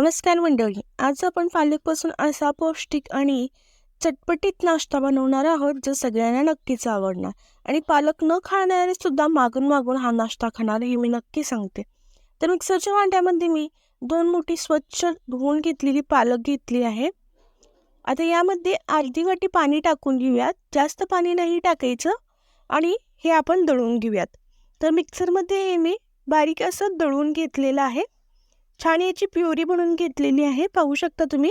नमस्कार मंडळी आज आपण पालकपासून असा पौष्टिक आणि चटपटीत नाश्ता बनवणार आहोत जो सगळ्यांना नक्कीच आवडणार. आणि पालक न खाणारे सुद्धा मागून मागून हा नाश्ता खाणार हे मी नक्की सांगते. तर मिक्सरच्या भांड्यामध्ये मी दोन मोठी स्वच्छ धुवून घेतलेली पालक घेतली आहे. आता यामध्ये अर्धी वाटी पाणी टाकून घेऊयात. जास्त पाणी नाही टाकायचं आणि हे आपण दळून घेऊयात. तर मिक्सरमध्ये हे मी बारीक असं दळून घेतलेलं आहे. छान याची प्युरी बनवून घेतलेली आहे. पाहू शकता तुम्ही.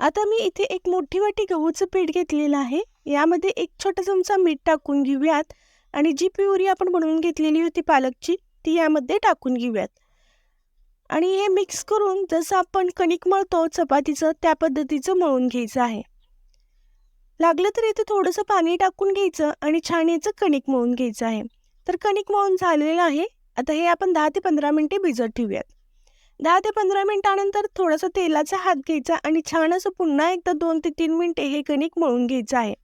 आता मी इथे एक मोठी वाटी गहूचं पीठ घेतलेलं आहे. यामध्ये एक छोटा चमचा मीठ टाकून घेऊयात. आणि जी प्युरी आपण बनवून घेतलेली होती पालकची ती यामध्ये टाकून घेऊयात. आणि हे मिक्स करून जसं आपण कणिक मळतो चपातीचं त्या पद्धतीचं मळून घ्यायचं आहे. लागलं तर इथे थोडंसं पाणी टाकून घ्यायचं आणि छान याचं कणिक मळून घ्यायचं आहे. तर कणिक मळून झालेलं आहे. आता हे आपण दहा ते पंधरा मिनटे भिजत ठेवूयात. दहा ते पंधरा मिनटानंतर थोडंसं तेलाचा हात घ्यायचा आणि छान असं पुन्हा एकदा दोन ते तीन मिनटे हे कणिक मळून घ्यायचं आहे.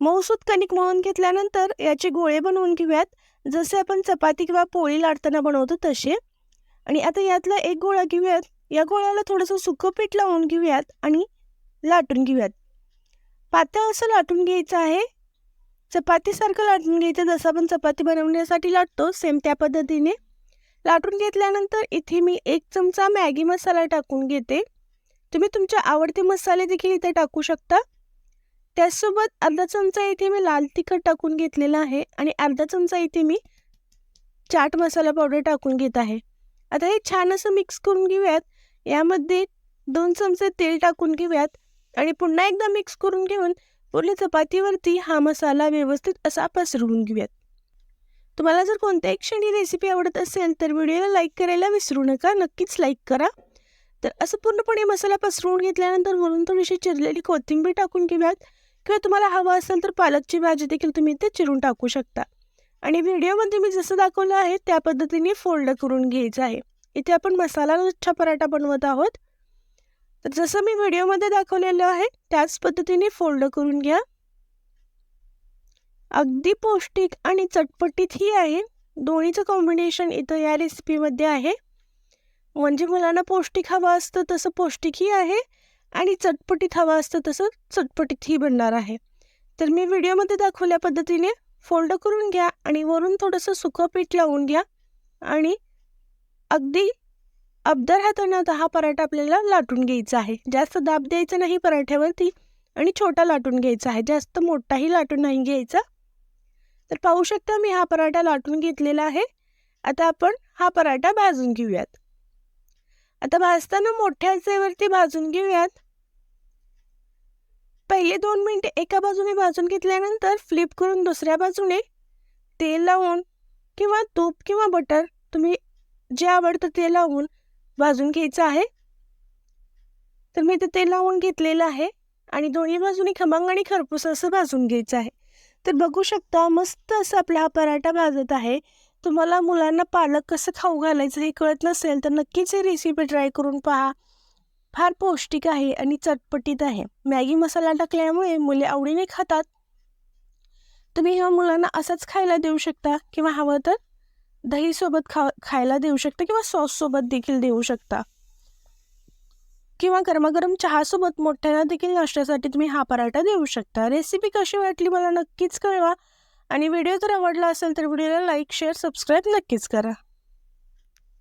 मऊसूत कणिक मळून घेतल्यानंतर याचे गोळे बनवून घेऊयात. जसे आपण चपाती किंवा पोळी लाटताना बनवतो तसे. आणि आता यातला एक गोळा घेऊयात. या गोळ्याला थोडंसं सुकं पीठ लावून घेऊयात आणि लाटून घेऊयात. पातळ असं लाटून घ्यायचं आहे. चपातीसारखं लाटून घ्यायचं जसं आपण चपाती बनवण्यासाठी लाटतो सेम त्या पद्धतीने. लाटून घेतल्यानंतर इथे मी एक चमचा मॅगी मसाला टाकून घेते. तुम्ही तुमचे आवडते मसाले देखील इथे टाकू शकता. त्याचसोबत अर्धा चमचा इथे मी लाल तिखट टाकून घेतलेला आहे आणि अर्धा चमचा इथे मी चाट मसाला पावडर टाकून घेत आहे. आता हे छान असं मिक्स करून घेऊयात. यामध्ये दोन चमचे तेल टाकून घेऊयात आणि पुन्हा एकदा मिक्स करून घेऊन पूर्ण चपातीवरती हा मसाला व्यवस्थित असा पसरवून घेऊयात. तुम्हाला जर कोणत्याही क्षणी रेसिपी आवडत असेल तर व्हिडिओला लाईक करायला विसरू नका. नक्कीच लाईक करा. तर असं पूर्णपणे मसाला पसरवून घेतल्यानंतर वरून थोडीशी चिरलेली कोथिंबीर टाकून घेऊयात. किंवा तुम्हाला हवं असेल तर पालकची भाजी देखील तुम्ही ते चिरून टाकू शकता. आणि व्हिडिओमध्ये मी जसं दाखवलं आहे त्या पद्धतीने फोल्ड करून घ्यायचं आहे. इथे आपण मसाला लच्छा पराठा बनवत आहोत. तर जसं मी व्हिडिओमध्ये दाखवलेलं आहे त्याच पद्धतीने फोल्ड करून घ्या. अगदी पौष्टिक आणि चटपटीत ही आहे. दोन्हीचं कॉम्बिनेशन इथं या रेसिपीमध्ये आहे. म्हणजे मुलांना पौष्टिक हवं असतं तसं पौष्टिकही आहे आणि चटपटीत हवं असतं तसं चटपटीतही बनणार आहे. तर मी व्हिडिओमध्ये दाखवल्या पद्धतीने फोल्ड करून घ्या आणि वरून थोडंसं सुकं पीठ लावून घ्या आणि अगदी अब्दर हातानं आता हा पराठा आपल्याला लाटून घ्यायचा आहे. जास्त दाब द्यायचा नाही पराठ्यावरती आणि छोटा लाटून घ्यायचा आहे. जास्त मोठाही लाटून नाही घ्यायचा. तर पाहू शकता मी हा पराठा लाटून घेतलेला आहे. आता आपण हा पराठा भाजून घेऊयात. आता भाजताना मोठ्या आचेवरती भाजून घेऊयात. पहिले दोन मिनटे एका बाजूने भाजून घेतल्यानंतर फ्लिप करून दुसऱ्या बाजूने तेल लावून किंवा तूप किंवा बटर तुम्ही जे आवडतं ते लावून भाजून घ्यायचं आहे. तर मी ते तेल लावून घेतलेलं आहे आणि दोन्ही बाजूने खमंग आणि खरपूस असं भाजून घ्यायचं आहे. तर बघू शकता मस्त असं आपला हा पराठा भाजत आहे. तुम्हाला मुलांना पालक कसं खाऊ घालायचं हे कळत नसेल तर नक्कीच ही रेसिपी ट्राय करून पहा. फार पौष्टिक आहे आणि चटपटीत आहे. मॅगी मसाला टाकल्यामुळे मुले आवडीने खातात. तुम्ही ह्या मुलांना असंच खायला देऊ शकता. किंवा हवं तर दहीसोबत खा खायला देऊ शकता किंवा सॉससोबत देखील देऊ शकता. किंवा गरमागरम चहासोबत मोठ्याला देखील नाश्त्यासाठी तुम्ही हा पराठा देऊ शकता. रेसिपी कशी वाटली मला नक्कीच कळवा. आणि व्हिडिओ जर आवडला असेल तर व्हिडिओला लाईक शेअर सबस्क्राईब नक्कीच करा.